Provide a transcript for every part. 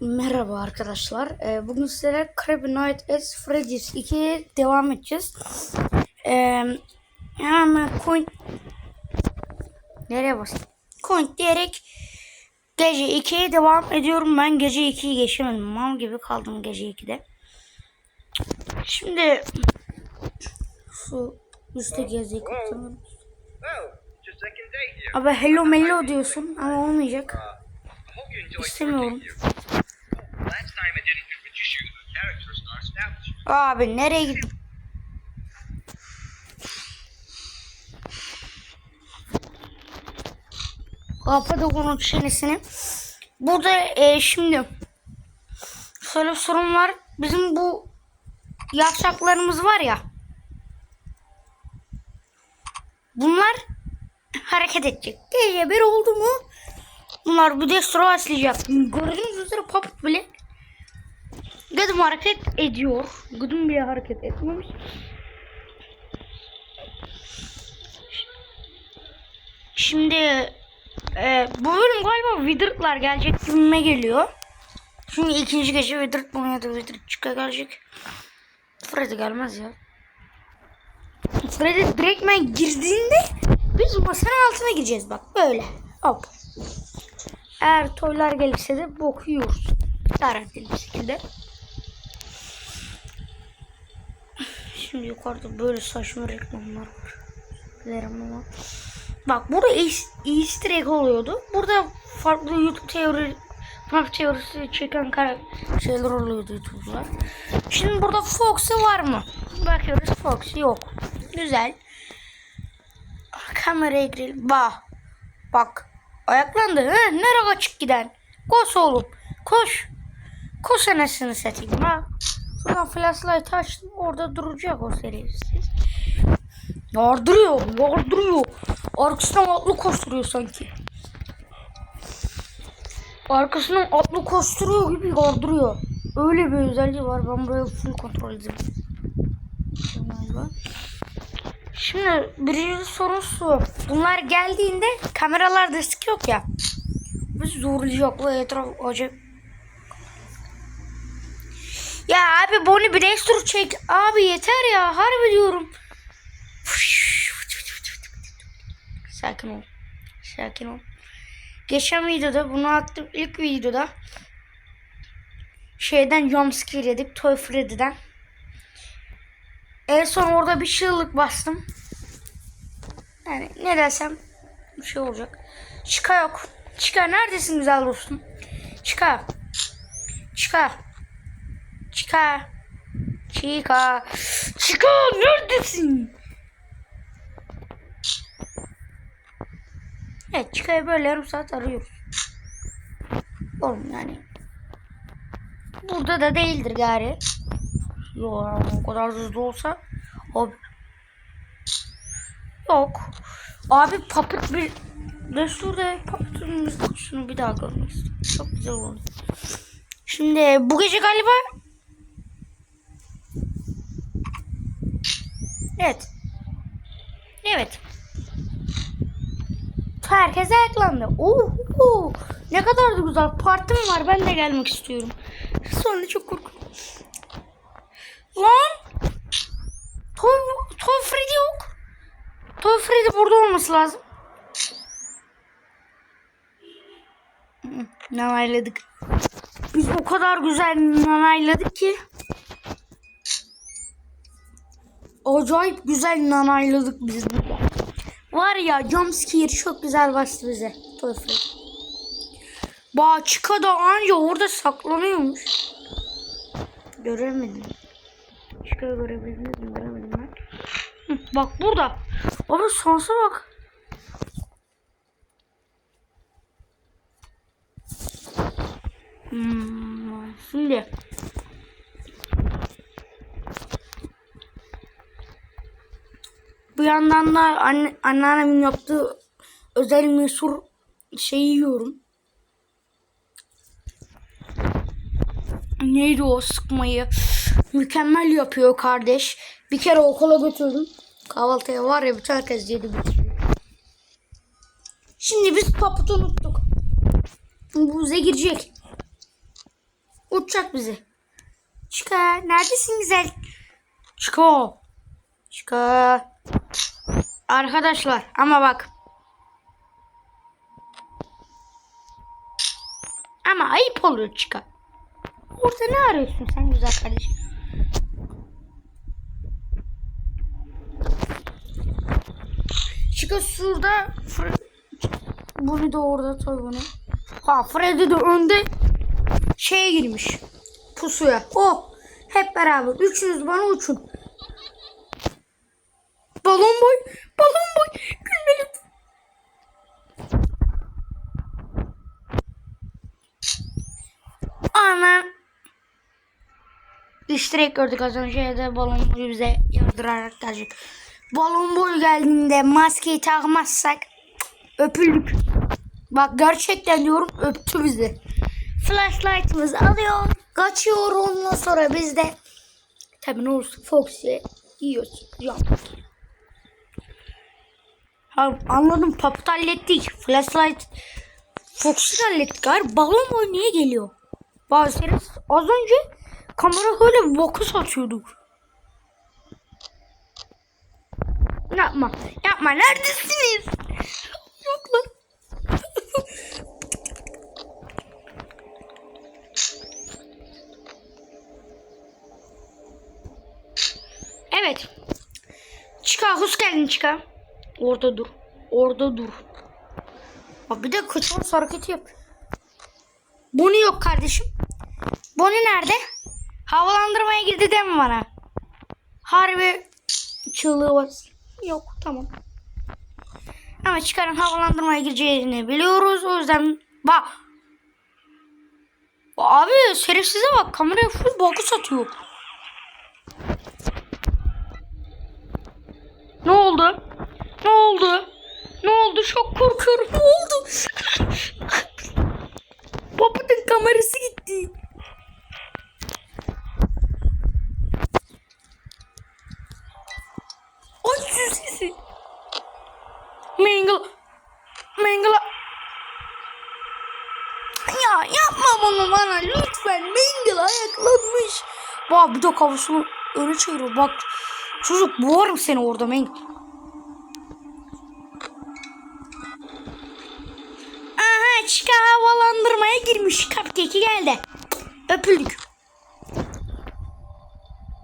Merhaba arkadaşlar. Ee, bugün sizlere Krabby Night at Freddy's 2'ye devam edeceğiz. Ee, hemen coin nereye bastım? Coin diyerek gece 2'ye devam ediyorum. Ben gece 2'yi geçemedim. Mal gibi kaldım gece 2'de. Şimdi şu üstte geziyi kapatalım. Just second date here. Abi hello mello diyorsun ama olmayacak. Enjoyed İstemiyorum. Abi nereye gittin? Kapadık onun çenesini. Burada e, şimdi şöyle bir sorun var. Bizim bu yapacaklarımız var ya. Bunlar hareket edecek. Gece bir oldu mu? Bunlar bir destro açlayacak. Gördüğünüz üzere Puppet bile Gıdım hareket ediyor. Gıdım bile hareket etmemiş. Şimdi e, bu bölüm galiba Wizard'lar gelecek gibime geliyor. Çünkü ikinci gece Wizard bunu ya da Wizard çıka gelecek. Freddy gelmez ya. Freddy direktmen girdiğinde biz masanın altına gireceğiz bak böyle. Hop. Eğer toylar gelirse de boku yiyoruz. Garanti bir şekilde. Şimdi yukarıda böyle saçma reklamlar var. Dilerim ama. Bak burada eas- easter egg oluyordu. Burada farklı YouTube teori FNAF teorisi çeken kara şeyler oluyordu YouTube'lar. Şimdi burada Fox'u var mı? Bakıyoruz Fox yok. Güzel. Kameraya girelim. Bak. Bak. Ayaklandı. Hı? Nereye açık giden? Koş oğlum. Koş. Koş anasını satayım. Bak. Şuradan flashlight açtım. Orada duracak o serisiz. Yardırıyor. Yardırıyor. Arkasından atlı koşturuyor sanki. Arkasından atlı koşturuyor gibi yardırıyor. Öyle bir özelliği var. Ben burayı full kontrol edeyim. Şimdi birinci sorun şu. Bunlar geldiğinde kameralarda sık yok ya. Biz zorlayacak. Bu etraf acayip ya abi bunu bir restore çek. Abi yeter ya. Harbi diyorum. Sakin ol. Sakin ol. Geçen videoda bunu attım. ilk videoda şeyden jumpscare yedik. Toy Freddy'den. En son orada bir çığlık bastım. Yani ne desem bir şey olacak. Çıka yok. Çıka neredesin güzel dostum? Çıka. Çıka. Chica. Chica. Chica neredesin? Evet Chica'yı böyle yarım saat arıyoruz. Oğlum yani. Burada da değildir gari. Yok o kadar hızlı olsa. Abi. Yok. Abi Puppet bir... Destur'da Puppet'ın kutusunu bir daha görmek istiyorum. Çok güzel oldu. Şimdi bu gece galiba Evet. Evet. Herkes ayaklandı. Oo, ne kadar da güzel. Partim var. Ben de gelmek istiyorum. Sonra çok korkuyorum. Lan! Toy, Toy Freddy yok. Toy Freddy burada olması lazım. Nanayladık. Biz o kadar güzel nanayladık ki. Acayip güzel nanayladık biz burada. Var ya jumpscare çok güzel bastı bize. Tofre. Bahçıka da anca orada saklanıyormuş. Göremedim. Çıkar görebildiniz mi? Göremedim ben. Bak burada. Abi sansa bak. Hmm, şimdi. Bu yandan da anne, anneannemin yaptığı özel meşhur şeyi yiyorum. Neydi o sıkmayı? Mükemmel yapıyor kardeş. Bir kere okula götürdüm. Kahvaltıya var ya bütün herkes yedi bitirdi. Şimdi biz paputu unuttuk. Bu bize girecek. Uçacak bizi. Çıka. Neredesin güzel? Çıka. Çıka. Arkadaşlar ama bak. Ama ayıp oluyor çıka. Orada ne arıyorsun sen güzel kardeşim? Çıka şurada. Bunu da orada tabii bunu. Ha Freddy de önde şeye girmiş. Pusuya. O. Hep beraber. Üçünüz bana uçun. Balon boy. Balon boy. Gülmeli. Ana. Üç gördük az önce ya da balon boyu bize yardırarak gelecek. Balon boyu geldiğinde maskeyi takmazsak öpüldük. Bak gerçekten diyorum öptü bizi. Flashlight'ımız alıyor. Kaçıyor ondan sonra biz de tabii ne olursa Foxy'ye yiyoruz. Can. Ha, anladım paput hallettik. Flashlight Fox'u hallettik. Hayır balon boy niye geliyor? Bazı az önce kamera öyle bir boku satıyordu. Yapma. Yapma. Neredesiniz? Yoklar. evet. Çıkar. Hoş geldin çıkar. Orada dur. Orada dur. Bak bir de kaçma hareketi yap. Bonnie yok kardeşim. Bonnie nerede? Havalandırmaya girdi deme bana. Harbi çığlığı var. Yok tamam. Ama çıkarın havalandırmaya gireceğini biliyoruz. O yüzden bak. Abi şerefsize bak kameraya full boku satıyor. Ne oldu? Ne oldu? Ne oldu? Çok korkuyorum. Ne oldu? Babamın kamerası gitti. Ay şu sesi. Mangle. Mangle. Ya yapma bunu bana lütfen. Mangle ayaklanmış. Bak bir de kafasını öne çeviriyor. Bak çocuk boğarım seni orada Mangle. açık havalandırmaya girmiş. Cupcake'i geldi. Öpüldük.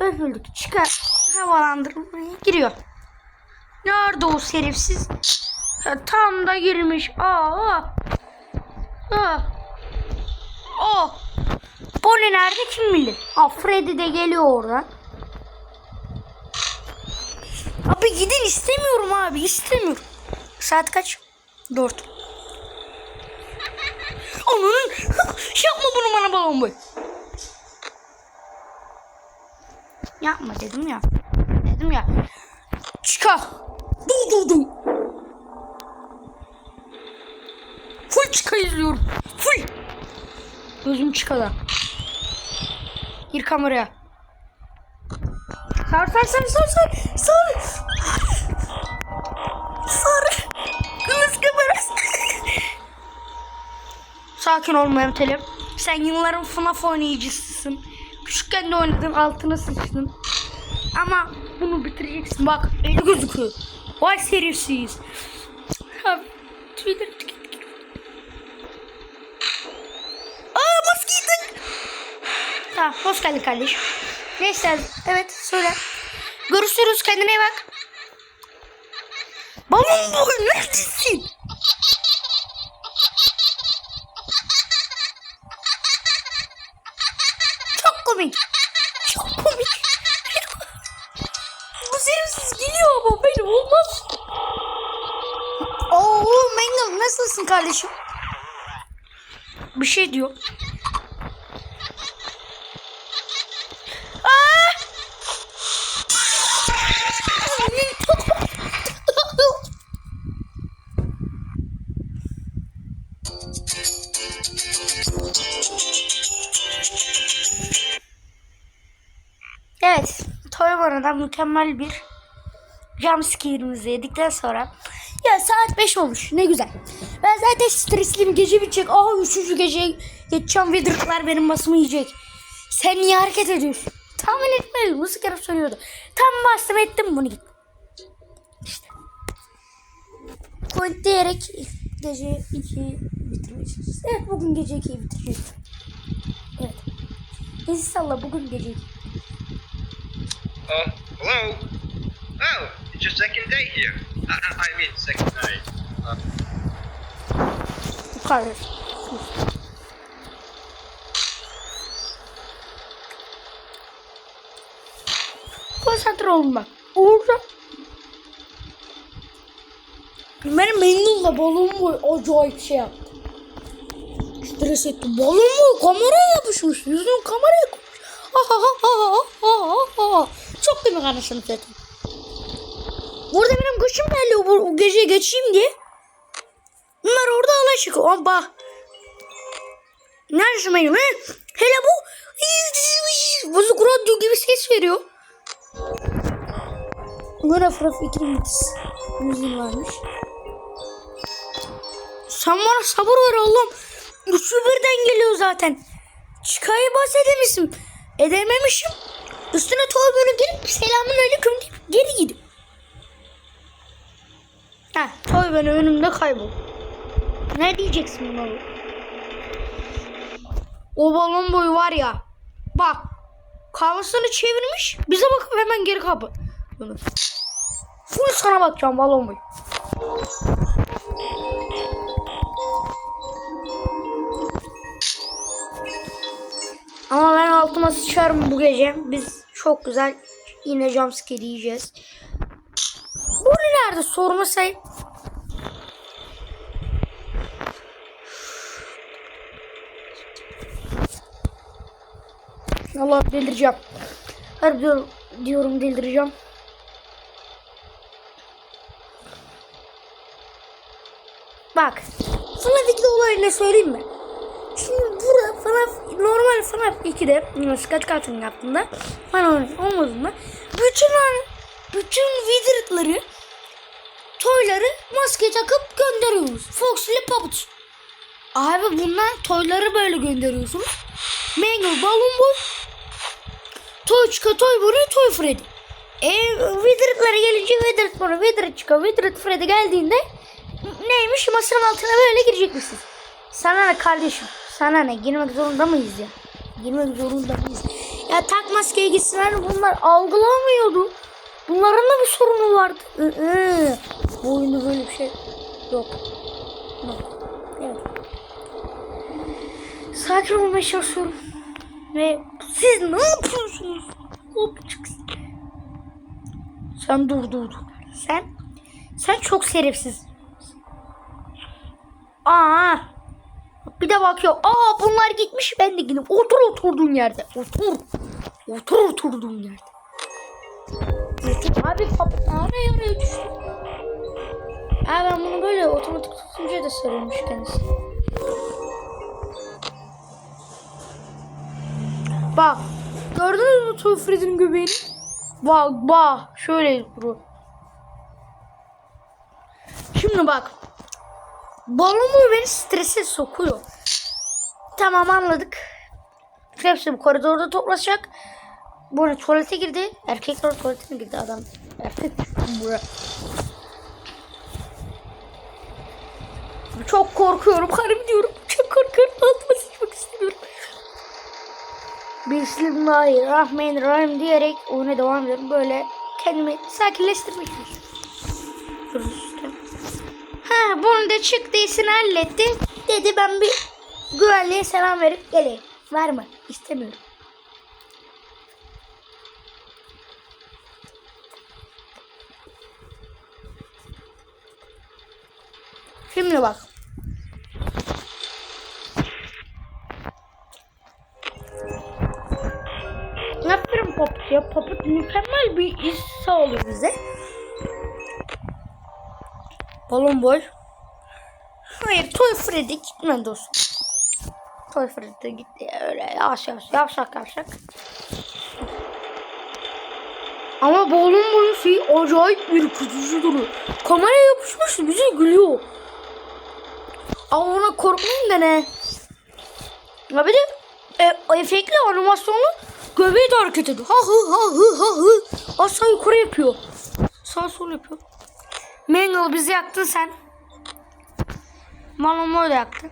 Öpüldük. Çıkar havalandırmaya giriyor. Nerede o serifsiz? Tam da girmiş. Aa. Aa. Aa. Bonnie nerede kim bilir? Aa, Freddy de geliyor oradan. Abi gidin istemiyorum abi istemiyorum. Saat kaç? 4. Ananın. Yapma bunu bana balon boy. Yapma dedim ya. Dedim ya. Çıkar. Durdurdum. Full çıka izliyorum. Full. Gözüm çıkada. Gir kameraya. Sar sar sar sar sar. Sar. Sakin ol Mehmet Ali. Sen yılların FNAF oynayıcısısın. Küçükken de oynadın altına sıçtın. Ama bunu bitireceksin. Bak eli gözüküyor. Vay şerefsiz. Ha, Twitter Aa maskeyi tak. Tamam hoş geldin kardeşim. Neyse evet söyle. Görüşürüz kendine bak. Balon boy neredesin? Kardeşim? Bir şey diyor. Evet, Toybana'dan mükemmel bir jumpscare'imizi yedikten sonra ya saat 5 olmuş ne güzel. Ben zaten stresliyim. Gece bitecek. Aa üçüncü gece geçeceğim ve dırklar benim basımı yiyecek. Sen niye hareket ediyorsun? Tahmin etmedim. Nasıl kere söylüyordu. Tam bastım ettim bunu git. İşte. Point diyerek gece 2'yi bitireceğiz. Evet bugün gece 2'yi bitireceğiz. Evet. Salla bugün gece 2. Oh, hello? Oh, it's your second day here. I, I, mean, second day. Uh, Bu kadar. Konsantre bak. Orada benim Mendel'la balon boy acayip şey yaptı. Stres etti. Balon boy kameraya yapışmış. Yüzünü kameraya koymuş. Çok komik anasını zaten. Burada benim kuşum geliyor bu bu gece geçeyim diye. Bunlar orada alay çıkıyor. Ama bak. Neredesin benim he? Hele bu bozuk radyo gibi ses veriyor. Buna Fraf Fikrimitiz müziği varmış. Sen bana sabır ver Allah'ım. Üçü birden geliyor zaten. Çıkayı bas edemişim. Edememişim. Üstüne toy böyle gelip selamun aleyküm deyip geri gidip. Ha, toy benim önümde kaybol. Ne diyeceksin buna? O balon boyu var ya. Bak. Kafasını çevirmiş. Bize bakıp hemen geri kapı. Bunu. Full sana bakacağım balon boyu. Ama ben altıma sıçarım bu gece. Biz çok güzel yine jumpscare yiyeceğiz. Nerede sorma say. Allah delireceğim. Harbi diyorum, diyorum delireceğim. Bak. FNAF olayı ne söyleyeyim mi? Şimdi burada FNAF normal FNAF 2'de nasıl kaç kartın yaptığında falan olmadığında bütün bütün wizardları toyları maske takıp gönderiyoruz. Fox ile Puppet. Abi bunlar toyları böyle gönderiyorsunuz. Mangle, Balloon Boy, Toy Chica, Toy Bonnie, Toy Freddy. E, Wizard'lara gelince Wizard Bonnie, Wizard Chica, Wizard Freddy geldiğinde neymiş masanın altına böyle girecekmişsin. Sana ne kardeşim? Sana ne? Girmek zorunda mıyız ya? Girmek zorunda mıyız? Ya tak maskeye gitsinler bunlar algılamıyordu. Bunların da bir sorunu vardı. Iı, Bu oyunda böyle bir şey yok. Yok. Evet. Sakin olmaya çalışıyorum. Ve siz ne yapıyorsunuz? Kopçuksın. Sen dur dur dur. Sen sen çok şerefsiz. Aa. Bir de bakıyor. Aa bunlar gitmiş ben de gideyim. Otur oturduğun yerde. Otur. Otur oturduğun yerde. Abi kap araya araya düştü. Abi ben bunu böyle otomatik tutunca da sarılmış kendisi. Bak. Gördünüz mü Toy Freddy'nin göbeğini? Bak bak. Şöyle duru. Şimdi bak. Balonu beni strese sokuyor. Tamam anladık. Hepsi bu koridorda toplaşacak. Bu arada tuvalete girdi. Erkekler tuvaletine girdi adam. Erkek buraya. Çok korkuyorum. Harbi diyorum. Çok korkuyorum. Altıma sıçmak istemiyorum. Bismillahirrahmanirrahim diyerek oyuna devam ediyorum. Böyle kendimi sakinleştirmek istiyorum. Ha bunu da çıktısını halletti. Dedi ben bir güvenliğe selam verip geleyim. Verme. istemiyorum. Şimdi bak. Yapıyorum Poput ya? Poput mükemmel bir iş sağlıyor bize. Balon boy. Hayır Toy Freddy gitmedi dostum. Toy Freddy de gitti öyle yavaş yavaş yavşak yavşak. Ama balon boyu şey acayip ürkütücü duruyor. Kameraya yapışmış bize gülüyor. Ama ona korkmayın ne? Ya bir e, efektli animasyonu göbeği de hareket ediyor. Ha hı ha hı ha hı. Aşağı yukarı yapıyor. Sağ sol yapıyor. Mangle bizi yaktın sen. Malamo da yaktı.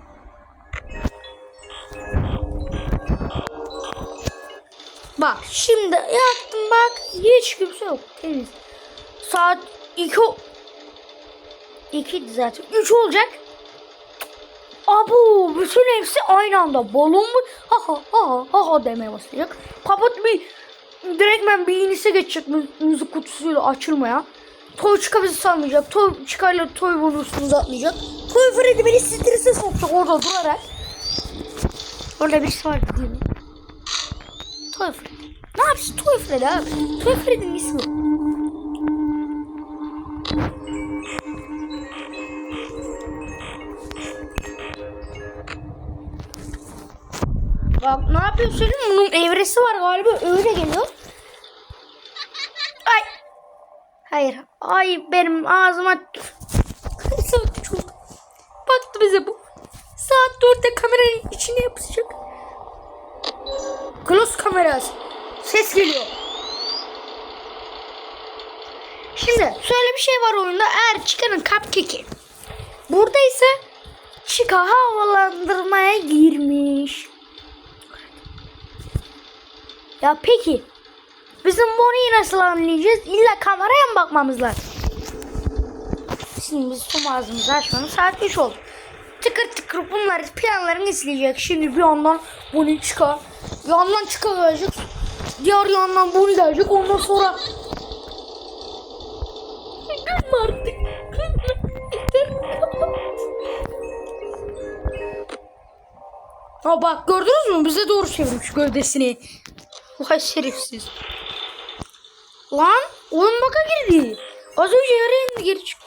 Bak şimdi yaktım bak. Hiç kimse yok. Temiz. Saat 2 2 zaten. 3 olacak. Abu bütün hepsi aynı anda balon mu? Ha ha ha ha ha demeye başlayacak. Kapat bir direktmen bir inise geçecek mü- müzik kutusuyla açılmaya. Toy çıka bizi salmayacak. Toy çıkarla toy üstümüze atmayacak. Toy Freddy beni strese sokacak orada durarak. Orada birisi var değil mi? Toy Freddy. Ne yapsın Toy Freddy abi? Toy Freddy'nin ismi. Bak ne yapıyor söyleyeyim? Bunun evresi var galiba öyle geliyor. Ay. Hayır. Ay benim ağzıma saat üç oldu. Baktı bize bu. Saat dörtte kameranın içine yapışacak. Close kamerası. Ses geliyor. Şimdi şöyle bir şey var oyunda. Eğer çıkanın cupcake'i. Burada ise Chica havalandırmaya girmiş. Ya peki bizim Bonnie'yi nasıl anlayacağız? İlla kameraya mı bakmamız lazım? Şimdi biz tüm ağzımızı açmamız saat 3 oldu. Tıkır tıkır bunlar planlarını izleyecek. Şimdi bir yandan Bonnie çıkar. Yandan çıkacak. Diğer yandan Bonnie gelecek. Ondan sonra Gülme artık. Ha bak gördünüz mü? Bize doğru çevirmiş gövdesini. Vay şerefsiz. Lan oyun baka girdi. Az önce yarı indi geri çıktı.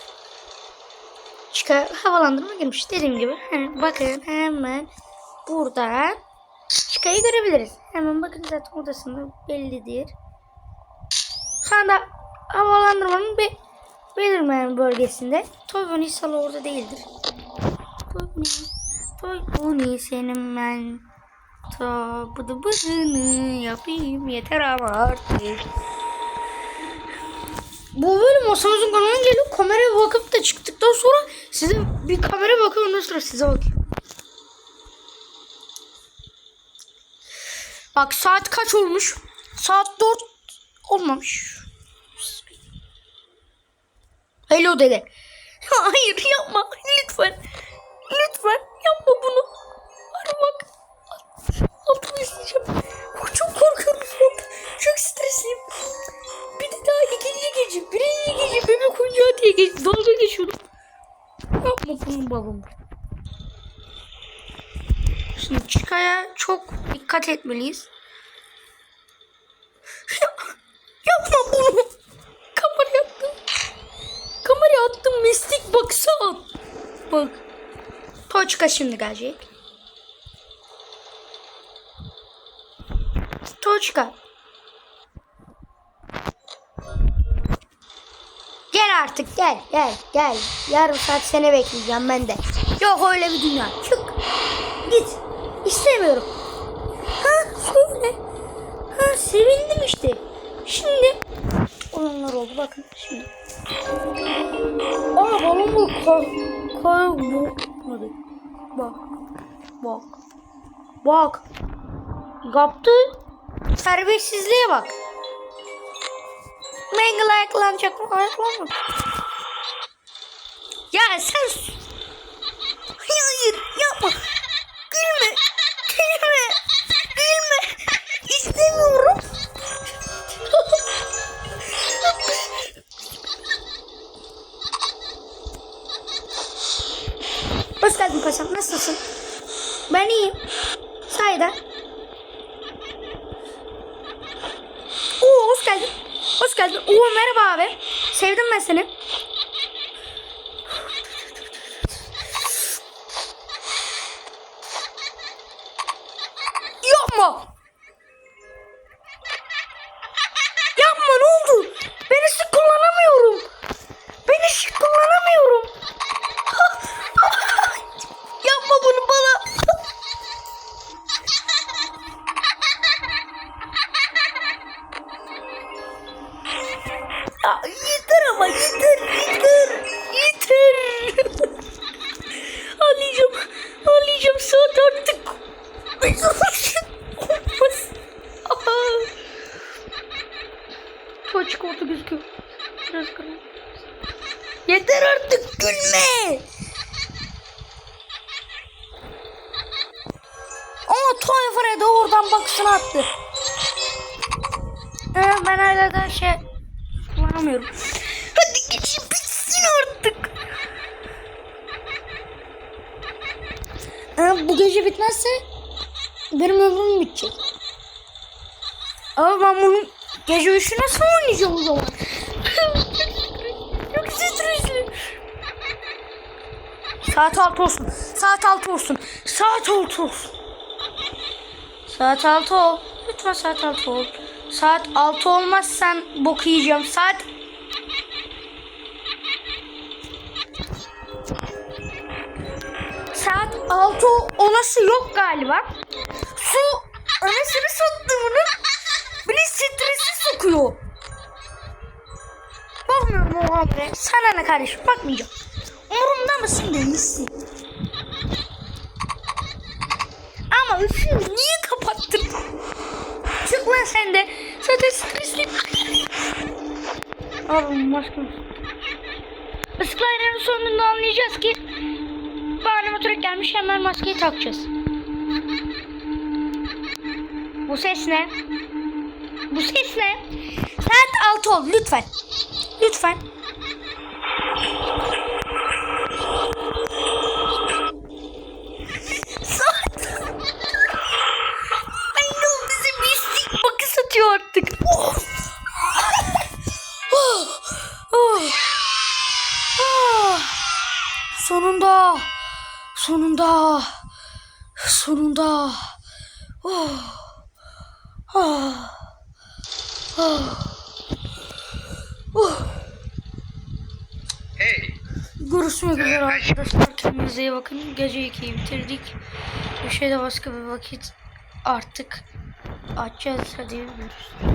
Çıkar havalandırma girmiş dediğim gibi. Hani bakın hemen buradan Çıkayı görebiliriz. Hemen bakın zaten odasında bellidir. Şu havalandırmanın bir belirmeyen bölgesinde. Toy salı orada değildir. Toy Toy Bonnie senin ben ta bıdı bıdını yapayım yeter ama artık. Bu bölüm masamızın kanalına geliyor. Kameraya bakıp da çıktıktan sonra size bir kamera bakıyor ondan sonra size bakayım. Bak saat kaç olmuş? Saat 4 olmamış. Hello dede. Hayır yapma lütfen. Lütfen yapma bunu. Ara bak. Altımı isteyeceğim. Çok korkuyorum. Çok stresliyim. Bir de daha ikinci gece. Birinci gece bebek oyuncağı diye geç, dalga geçiyordum. Yapma bunu babam. Şimdi Çıkaya çok dikkat etmeliyiz. Yapma bunu. Kamera attım. Kamera attım. Mistik baksana. Bak. Toçka şimdi gelecek. Toçka. Gel artık gel gel gel. Yarım saat seni bekleyeceğim ben de. Yok öyle bir dünya. Çık. Git. İstemiyorum. Ha söyle. Ha sevindim işte. Şimdi olanlar oldu bakın şimdi. Aa balon bu kay kaybolmadı. Bak. Bak. Bak. Yaptı. Serbestsizliğe bak. Mangle ayaklanacak mı? Ayaklanmadı. Ya sen... Hayır yapma. Gülme. Gülme. Gülme. İstemiyorum. Hoş geldin paşam. Nasılsın? Ben iyiyim. Sayda. Oo hoş geldin. Hoş geldin. Oo merhaba abi. Sevdim ben seni. Yapma. Toyfar'a da oradan bakışını attı. Ee, ben hala şey kullanamıyorum. Hadi geçin bitsin artık. Ee, bu gece bitmezse benim ömrüm bitecek. Ama ben bunun gece üçü nasıl oynayacağım o zaman? Çok stresli. Saat altı olsun. Saat altı olsun. Saat altı olsun. Saat altı ol. Lütfen saat altı ol. Saat altı olmazsan bok yiyeceğim. Saat Saat altı olası yok galiba. Su anasını sattığımını beni stresi sokuyor. Bakmıyorum o habere. Sana ne kardeşim bakmayacağım. Umurumda mısın değilsin. Ama ışığı niye? Lan sen de. Zaten stresliyim. Oğlum maskım. Işıkların sonunda anlayacağız ki bu animatörü gelmiş hemen maskeyi takacağız. Bu ses ne? Bu ses ne? Saat 6 ol lütfen. Lütfen. Sonunda. Oh. Oh. Oh. Oh. Hey, Görüşmek üzere Ee, arkadaşlar. Kendinize iyi bakın. Gece 2'yi bitirdik. Bir şeyde başka bir vakit artık açacağız. Hadi görüşürüz.